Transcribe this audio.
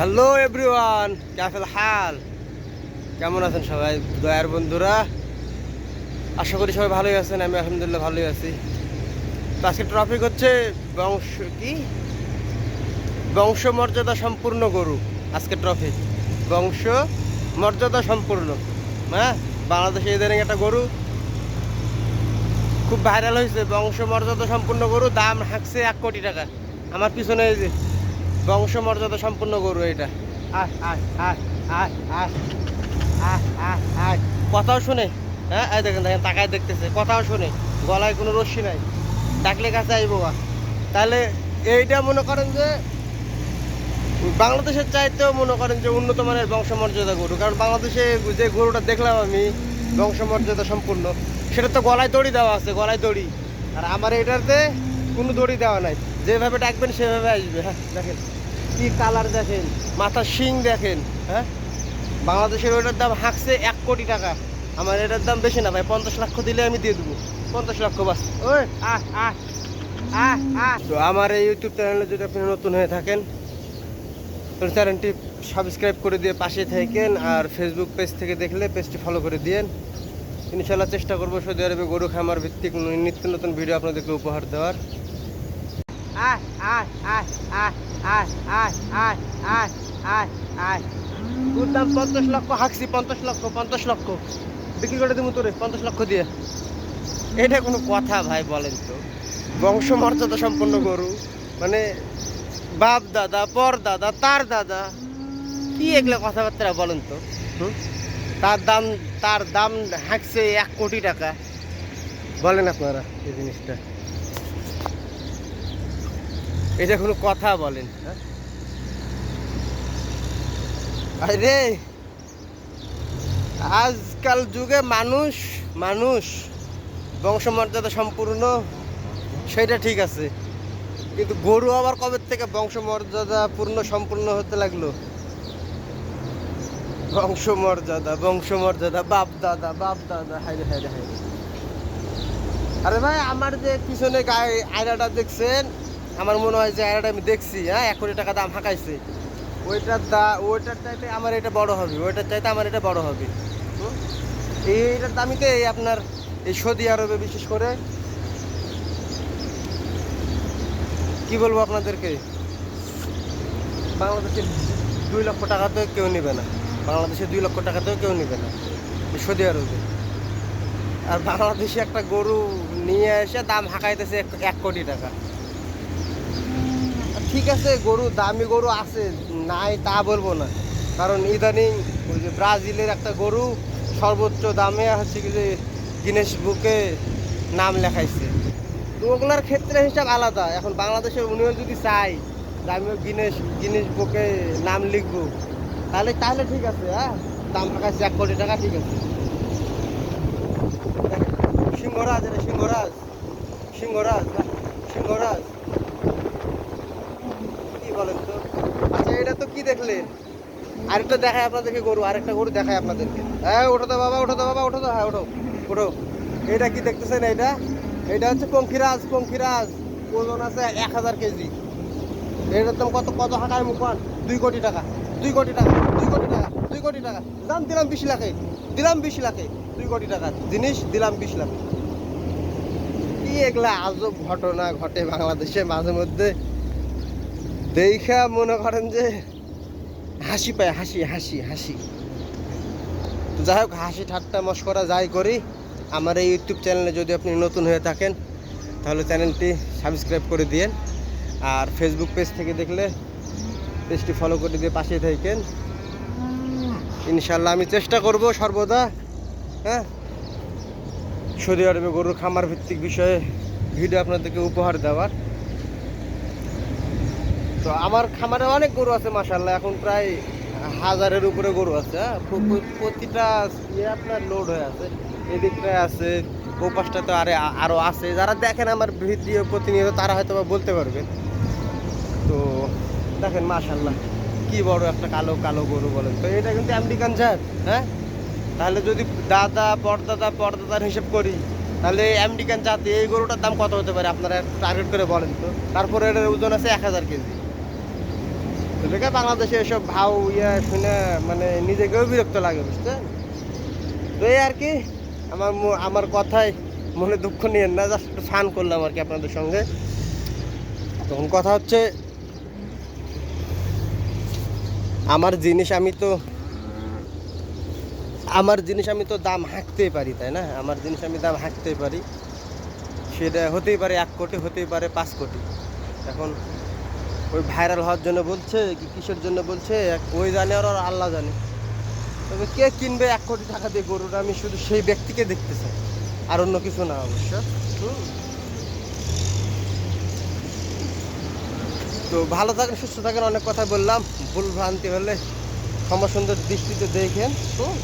Hello everyone ক্যাফেল হাল কেমন আছেন সবাই? দয়ার বন্ধুরা, আশা করি সবাই ভালোই আছেন, আমি আলহামদুলিল্লাহ ভালোই আছি। তো আজকে টপিক হচ্ছে বংশ কি? বংশ মর্যাদা সম্পূর্ণ গরু, আজকে ট্রফিক বংশ মর্যাদা সম্পূর্ণ হ্যাঁ? বাংলাদেশে ইদানিং একটা গরু খুব ভাইরাল হয়েছে। বংশ মর্যাদা সম্পূর্ণ গরু, দাম হাঁকছে এক কোটি টাকা। আমার পিছনে এই যে বংশমর্যাদা সম্পূর্ণ গরু এটা। কথাও শুনে হ্যাঁ? এই দেখেন দেখেন তাকায় দেখতেছে কথাও শুনে। গলায় কোনো রশ্মি নাই। ডাকলে কাছে আইব তাহলে এইটা মনে করেন যে বাংলাদেশের চাইতেও মনে করেন যে উন্নত মানের বংশমর্যাদা গরু। কারণ বাংলাদেশে যে গরুটা দেখলাম আমি বংশমর্যাদা সম্পূর্ণ সেটা তো গলায় দড়ি দেওয়া আছে গলায় দড়ি। আর আমার এটাতে কোনো দড়ি দেওয়া নাই। যেভাবে ডাকবেন সেভাবে আসবে হ্যাঁ দেখেন। কি কালার দেখেন, মাথার শিং দেখেন হ্যাঁ? বাংলাদেশের ওইটার দাম হাঁকছে এক কোটি টাকা। আমার এটার দাম বেশি না ভাই, পঞ্চাশ লক্ষ দিলে আমি দিয়ে দেবো। পঞ্চাশ লক্ষ বাস। ওই, আহ তো আমার এই ইউটিউব চ্যানেলে যদি আপনি নতুন হয়ে থাকেন, তাহলে চ্যানেলটি সাবস্ক্রাইব করে দিয়ে পাশে থাকেন আর ফেসবুক পেজ থেকে দেখলে পেজটি ফলো করে দিয়েন। ইনশাল্লাহ চেষ্টা করব সৌদি আরবে গরু খামার ভিত্তিক নিত্য নতুন ভিডিও আপনাদেরকে উপহার দেওয়ার। আয় আয় আয় আয় আয় আয় আয় আয় আয় আয় তোর দাম পঞ্চাশ লক্ষ হাঁকছি, পঞ্চাশ লক্ষ পঞ্চাশ লক্ষ। বিক্রি করে দেবো তোরে, পঞ্চাশ লক্ষ দিয়ে। এটা কোনো কথা ভাই, বলেন তো। বংশ মর্যাদা সম্পন্ন গরু মানে বাপ দাদা, পর দাদা, তার দাদা, কি এগুলো কথাবার্তা বলেন তো? তার দাম তার দাম হাঁকছে এক কোটি টাকা। বলেন আপনারা এই জিনিসটা। এটা কোনো কথা বলেন। আরে আজকাল যুগে মানুষ মানুষ, বংশমর্যাদা সম্পূর্ণ, সেটা ঠিক আছে। কিন্তু গরু আবার কবে থেকে বংশমর্যাদা পূর্ণ সম্পূর্ণ হতে লাগল? বংশমর্যাদা বংশমর্যাদা, বাপ দাদা বাপ দাদা হাইরে হাইরে হাইরে আরে ভাই, আমার যে পিছনে আয়নাটা দেখছেন আমার মনে হয় যে আয়নাটা আমি দেখছি হ্যাঁ? এক কোটি টাকা দাম হাঁকাইছে। ওইটার দা, ওইটার চাইতে আমার এটা বড় হবে, ওইটার চাইতে আমার এটা বড় হবে। এইটার দামই তো এই আপনার এই সৌদি আরবে বিশেষ করে। কি বলব আপনাদেরকে? বাংলাদেশে দুই লক্ষ টাকাতেও কেউ নেবে না। বাংলাদেশে দুই লক্ষ টাকাতেও কেউ নেবে না সৌদি আরবে। আর বাংলাদেশে একটা গরু নিয়ে এসে দাম হাঁকাইতেছে এক- কোটি টাকা। ঠিক আছে, গরু, দামি গরু আছে, নাই তা বলব না। কারণ ইদানিং ওই যে ব্রাজিলের একটা গরু সর্বোচ্চ দামে হচ্ছে কি যে গিনেস বুকে নাম লেখাইছে। তো ওগুলার ক্ষেত্রে হিসাব আলাদা। এখন বাংলাদেশের উনিও যদি চাই, যে আমিও গিনেশ গিনেস বুকে নাম লিখব, তাহলে তাহলে ঠিক আছে হ্যাঁ? দাম হাঁকাইছে এক কোটি টাকা, ঠিক আছে। সিংহরাজ রে সিংহরাজ। সিংহরাজ সিংহরাজ কি বলেন তো আচ্ছা এটা তো কি দেখলেন আরেকটা দেখায় আপনাদেরকে গরু, আরেকটা গরু দেখায় আপনাদেরকে। হ্যাঁ ওঠো তো বাবা, ওঠো তো বাবা, ওঠো তো হ্যাঁ ওঠো ওঠো। এটা কি দেখতেছেন এটা এটা হচ্ছে পঙ্খিরাজ পঙ্খিরাজ। ওজন আছে এক হাজার কেজি। এটার দাম কত কত হাঁকায় মুখান দুই কোটি টাকা, দুই কোটি টাকা, দুই কোটি টাকা, দুই কোটি টাকা। দাম দিলাম বিশ লাখে, দিলাম বিশ লাখে, দুই কোটি টাকা। জিনিস, দিলাম বিশ লাখ। কি এগুলা আজব ঘটনা ঘটে বাংলাদেশে মাঝে মধ্যে। দেখা মনে করেন যে হাসি পায়, হাসি হাসি হাসি। তো যাই হোক, হাসি ঠাট্টা মস্করা যাই করি। আমার এই ইউটিউব চ্যানেলে যদি আপনি নতুন হয়ে থাকেন, তাহলে চ্যানেলটি সাবস্ক্রাইব করে দিয়েন। আর ফেসবুক পেজ থেকে দেখলে পেজটি ফলো করে দিয়ে পাশে থাকেন। ইনশাল্লাহ আমি চেষ্টা করব সর্বদা হ্যাঁ? সৌদি আরবে গরুর খামার ভিত্তিক বিষয়ে ভিডিও আপনাদেরকে উপহার দেওয়ার। তো আমার খামারে অনেক গরু আছে মাসাল্লাহ এখন প্রায় হাজারের উপরে গরু আছে হ্যাঁ? প্র- প্র- প্রতিটা ইয়ে আপনার লোড হয়ে আছে। এদিকটায় আছে ও তো আরে আরও আছে। যারা দেখেন আমার ভিডিও প্রতিনিয়ত তারা হয়তো বা বলতে পারবেন তো দেখেন মাশাল্লাহ কি বড় একটা কালো কালো গরু বলেন। তো এটা কিন্তু আমেরিকান জাত হ্যাঁ? তাহলে যদি দাদা পরদাদা পরদাদার হিসেব করি তাহলে আমেরিকান জাতি এই গরুটার দাম কত হতে পারে? আপনারা টার্গেট করে বলেন তো। তারপরে এটার ওজন আছে এক হাজার কেজি। তো বাংলাদেশে এসব ভাও, ইয়া শুনে মানে নিজেকেও বিরক্ত লাগে, বুঝছেন? তো এই আর কি, আমার আমার কথায় মনে দুঃখ নিয়েন না, জাস্ট একটু ফান করলাম আর কি আপনাদের সঙ্গে। তখন কথা হচ্ছে, আমার জিনিস আমি তো, আমার জিনিস আমি তো দাম হাঁকতেই পারি, তাই না? আমার জিনিস আমি দাম হাঁকতেই পারি। সেটা হতেই পারে এক কোটি, হতেই পারে পাঁচ কোটি। এখন ওই ভাইরাল হওয়ার জন্য বলছে, কি কিসের জন্য বলছে ওই জানে আর আল্লাহ জানে। তবে কে কিনবে এক কোটি টাকা দিয়ে গরুটা, আমি শুধু সেই ব্যক্তিকে দেখতে চাই, আর অন্য কিছু না অবশ্য। তো ভালো থাকেন, সুস্থ থাকেন, অনেক কথা বললাম। ভুল ভ্রান্তি হলে ক্ষমা সুন্দর দৃষ্টিতে দেখেন। হুম